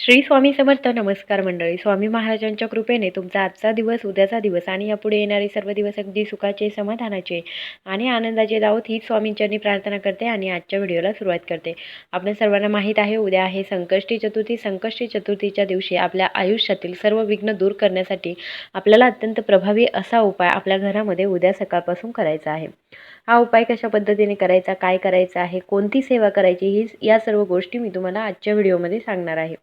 श्री स्वामी समर्थ नमस्कार मंडळी. स्वामी महाराजांच्या कृपेने तुमचा आजचा दिवस उद्याचा दिवस आणि यापुढे येणारे सर्व दिवस अगदी सुखाचे समाधानाचे आणि आनंदाचे दावत हीच स्वामींच्यांनी प्रार्थना करते आणि आजच्या व्हिडिओला सुरुवात करते. आपल्या सर्वांना माहीत आहे उद्या आहे संकष्टी चतुर्थी. संकष्टी चतुर्थीच्या दिवशी आपल्या आयुष्यातील सर्व विघ्न दूर करण्यासाठी आपल्याला अत्यंत प्रभावी असा उपाय आपल्या घरामध्ये उद्या सकाळपासून करायचा आहे. हा उपाय कशा पद्धतीने करायचा काय करायचा आहे कोणती सेवा करायची ही या सर्व गोष्टी मी तुम्हाला आजच्या व्हिडिओमध्ये सांगणार आहे.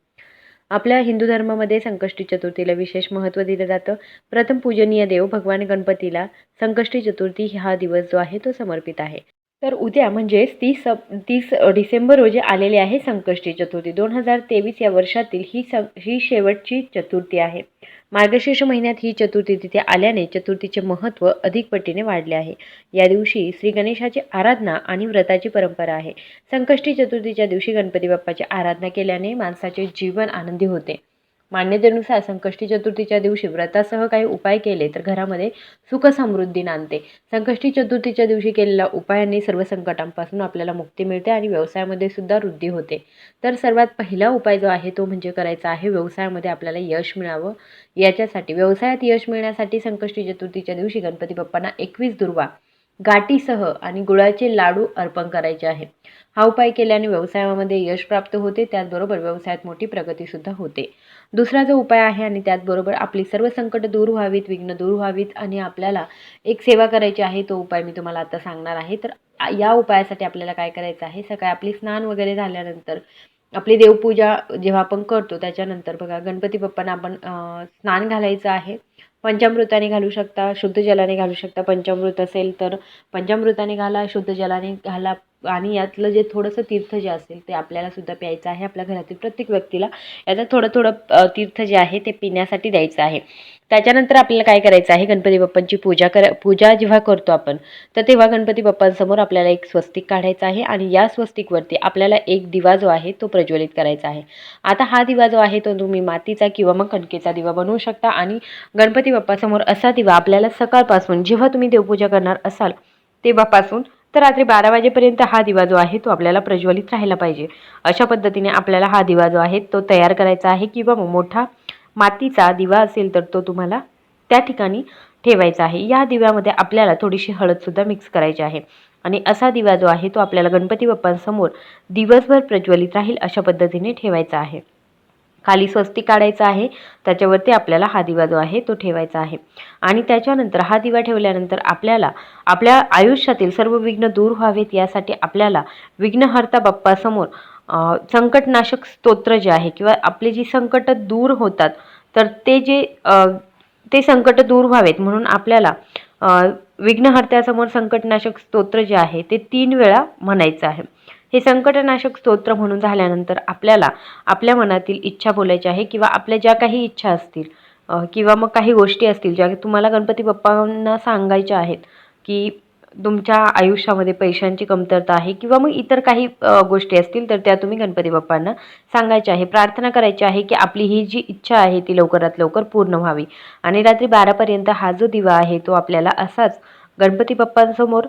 आपल्या हिंदू धर्मामध्ये संकष्टी चतुर्थीला विशेष महत्त्व दिलं जातं. प्रथम पूजनीय देव भगवान गणपतीला संकष्टी चतुर्थी हा दिवस जो आहे तो समर्पित आहे. तर उद्या म्हणजेच तीस सप तीस डिसेंबर रोजी आलेली आहे संकष्टी चतुर्थी. दोन हजार तेवीस या वर्षातील ही स ही शेवटची चतुर्थी आहे. मार्गशीर्ष महिन्यात ही चतुर्थी तिथे आल्याने चतुर्थीचे महत्त्व अधिक पटीने वाढले आहे. या दिवशी श्री गणेशाची आराधना आणि व्रताची परंपरा आहे. संकष्टी चतुर्थीच्या दिवशी गणपती बाप्पाची आराधना केल्याने माणसाचे जीवन आनंदी होते. मान्यतेनुसार संकष्टी चतुर्थीच्या दिवशी व्रतासह काही उपाय केले तर घरामध्ये सुखसमृद्धी नांदते. संकष्टी चतुर्थीच्या दिवशी केलेल्या उपायांनी सर्व संकटांपासून आपल्याला मुक्ती मिळते आणि व्यवसायामध्ये सुद्धा वृद्धी होते. तर सर्वात पहिला उपाय जो आहे तो म्हणजे करायचा आहे व्यवसायामध्ये आपल्याला यश मिळावं. याच्यासाठी व्यवसायात यश मिळण्यासाठी संकष्टी चतुर्थीच्या दिवशी गणपती बाप्पांना एकवीस दुर्वा गाठीसह आणि गुळाचे लाडू अर्पण करायचे आहे. हा उपाय केल्याने व्यवसायामध्ये यश प्राप्त होते त्याचबरोबर व्यवसायात मोठी प्रगतीसुद्धा होते. दुसरा जो उपाय आहे आणि त्याचबरोबर आपली सर्व संकट दूर व्हावीत विघ्न दूर व्हावीत आणि आपल्याला एक सेवा करायची आहे तो उपाय मी तुम्हाला आता सांगणार आहे. तर या उपायासाठी आपल्याला काय करायचं आहे? सकाळी आपली स्नान वगैरे झाल्यानंतर आपली देवपूजा जेव्हा आपण करतो त्याच्यानंतर बघा गणपती बाप्पांना आपण स्नान घालायचं आहे. पंचामृताने घालू शकता शुद्ध जलाने घालू शकता. पंचामृत असेल तर पंचामृताने घाला शुद्ध जलाने घाला. आणि यातलं जे थोडंसं तीर्थ जे असेल ते आपल्याला सुद्धा प्यायचं आहे आपल्या घरातील प्रत्येक व्यक्तीला. याचं थोडं थोडं तीर्थ जे आहे ते पिण्यासाठी द्यायचं आहे. त्याच्यानंतर आपल्याला काय करायचं आहे गणपती बाप्पांची पूजा कर पूजा जेव्हा करतो आपण तर तेव्हा गणपती बाप्पांसमोर आपल्याला एक स्वस्तिक काढायचं आहे आणि या स्वस्तिकवरती आपल्याला एक दिवा जो आहे तो प्रज्वलित करायचा आहे. आता हा दिवा जो आहे तो तुम्ही मातीचा किंवा मग कणकेचा दिवा बनवू शकता आणि गणपती बाप्पासमोर असा दिवा आपल्याला सकाळपासून जेव्हा तुम्ही देवपूजा करणार असाल तेव्हापासून तर रात्री बारा वाजेपर्यंत हा दिवा जो आहे तो आपल्याला प्रज्वलित राहायला पाहिजे. अशा पद्धतीने आपल्याला हा दिवा जो आहे तो तयार करायचा आहे किंवा मोठा मातीचा दिवा असेल तर तो तुम्हाला त्या ठिकाणी ठेवायचा आहे. या दिव्यामध्ये आपल्याला थोडीशी हळदसुद्धा मिक्स करायची आहे. आणि असा दिवा जो आहे तो आपल्याला गणपती बाप्पांसमोर दिवसभर प्रज्वलित राहील अशा पद्धतीने ठेवायचा आहे. खाली स्वस्ती काढायचा आहे त्याच्यावरती आपल्याला हा दिवा जो आहे तो ठेवायचा आहे. आणि त्याच्यानंतर हा दिवा ठेवल्यानंतर आपल्याला आपल्या आयुष्यातील सर्व विघ्न दूर व्हावेत यासाठी आपल्याला विघ्नहर्ता बाप्पासमोर संकटनाशक स्तोत्र जे आहे किंवा आपली जी संकट दूर होतात तर ते जे ते संकट दूर व्हावेत म्हणून आपल्याला विघ्नहर्त्यासमोर संकटनाशक स्तोत्र जे आहे ते तीन वेळा म्हणायचं आहे. हे संकटनाशक स्तोत्र म्हणून झाल्यानंतर आपल्याला आपल्या मनातील इच्छा बोलायची आहे किंवा आपल्या ज्या काही इच्छा असतील किंवा मग काही गोष्टी असतील ज्या तुम्हाला गणपती बाप्पांना सांगायच्या आहेत की तुमच्या आयुष्यामध्ये पैशांची कमतरता आहे किंवा मग इतर काही गोष्टी असतील तर त्या तुम्ही गणपती बाप्पांना सांगायच्या आहे. प्रार्थना करायची आहे की आपली ही जी इच्छा आहे ती लवकरात लवकर पूर्ण व्हावी. आणि रात्री बारापर्यंत हा जो दिवा आहे तो आपल्याला असाच गणपती बाप्पांसमोर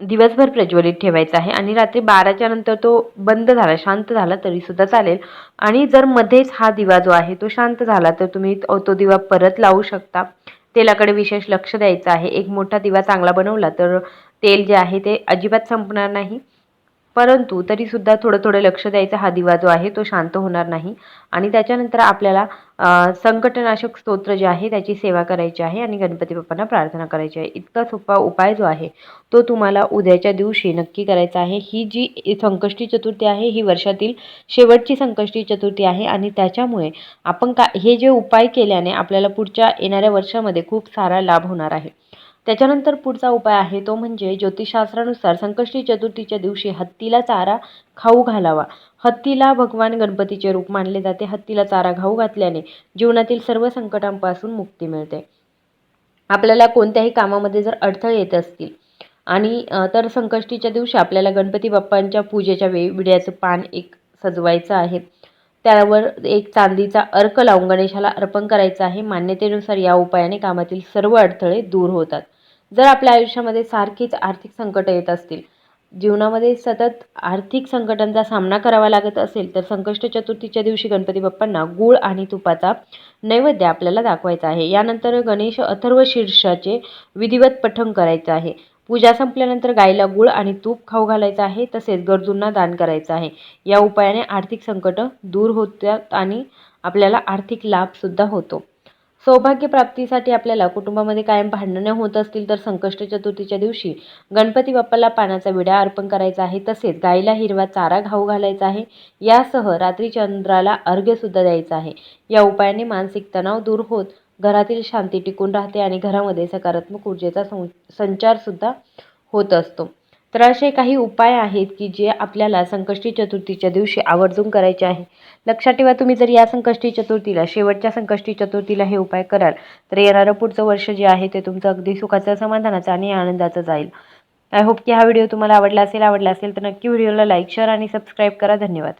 दिवसभर प्रज्वलित ठेवायचा आहे आणि रात्री बाराच्या नंतर तो बंद झाला शांत झाला तरीसुद्धा चालेल. आणि जर मध्येच हा दिवा जो आहे तो शांत झाला तर तुम्ही तो दिवा परत लावू शकता. तेलाकडे विशेष लक्ष द्यायचं आहे. एक मोठा दिवा चांगला बनवला तर तेल जे आहे ते अजिबात संपणार नाही. परंतु तरीसुद्धा थोडं थोडं लक्ष द्यायचा हा दिवा जो आहे तो शांत होणार नाही. आणि त्याच्यानंतर आपल्याला संकटनाशक स्तोत्र जे आहे त्याची सेवा करायची आहे आणि गणपती बाप्पांना प्रार्थना करायची आहे. इतका सोपा उपाय जो आहे तो तुम्हाला उद्याच्या दिवशी नक्की करायचा आहे. ही जी संकष्टी चतुर्थी आहे ही वर्षातील शेवटची संकष्टी चतुर्थी आहे आणि त्याच्यामुळे आपण का हे जे उपाय केल्याने आपल्याला पुढच्या येणाऱ्या वर्षामध्ये खूप सारा लाभ होणार आहे. त्याच्यानंतर पुढचा उपाय आहे तो म्हणजे ज्योतिषशास्त्रानुसार संकष्टी चतुर्थीच्या दिवशी हत्तीला चारा खाऊ घालावा. हत्तीला भगवान गणपतीचे रूप मानले जाते. हत्तीला चारा खाऊ घातल्याने जीवनातील सर्व संकटांपासून मुक्ती मिळते. आपल्याला कोणत्याही कामामध्ये जर अडथळे येत असतील आणि तर संकष्टीच्या दिवशी आपल्याला गणपती बाप्पांच्या पूजेच्या वेळी विड्याचं पान एक सजवायचं आहे. त्यावर एक चांदीचा अर्क लावून गणेशाला अर्पण करायचं आहे. मान्यतेनुसार या उपायाने कामातील सर्व अडथळे दूर होतात. जर आपल्या आयुष्यामध्ये सारखीच आर्थिक संकटं येत असतील जीवनामध्ये सतत आर्थिक संकटांचा सामना करावा लागत असेल तर संकष्ट चतुर्थीच्या दिवशी गणपती बाप्पांना गूळ आणि तुपाचा नैवेद्य आपल्याला दाखवायचा आहे. यानंतर गणेश अथर्व शीर्षाचे विधिवत पठण करायचं आहे. पूजा संपल्यानंतर गाईला गूळ आणि तूप खाऊ घालायचं आहे तसेच गरजूंना दान करायचं आहे. या उपायाने आर्थिक संकट दूर होतात आणि आपल्याला आर्थिक लाभसुद्धा होतो. सौभाग्यप्राप्तीसाठी आपल्याला कुटुंबामध्ये कायम भांडणं होत असतील तर संकष्ट चतुर्थीच्या दिवशी गणपती बाप्पाला पानाचा विडा अर्पण करायचा आहे तसेच गाईला हिरवा चारा घाऊ घालायचा आहे यासह रात्री चंद्राला अर्घ्यसुद्धा द्यायचं आहे. या उपायाने मानसिक तणाव दूर होत घरातील शांती टिकून राहते आणि घरामध्ये सकारात्मक ऊर्जेचा सं संचारसुद्धा होत असतो. तर असे काही उपाय आहेत की जे आपल्याला संकष्टी चतुर्थीच्या दिवशी आवर्जून करायचे आहे. लक्षात ठेवा तुम्ही जर या संकष्टी चतुर्थीला शेवटच्या संकष्टी चतुर्थीला हे उपाय कराल तर येणारं पुढचं वर्ष जे आहे ते तुमचं अगदी सुखाचं समाधानाचं आणि आनंदाचं जाईल. आय होप की हा व्हिडिओ तुम्हाला आवडला असेल आवडला असेल तर नक्की व्हिडिओला लाईक शेअर आणि सबस्क्राईब करा. धन्यवाद.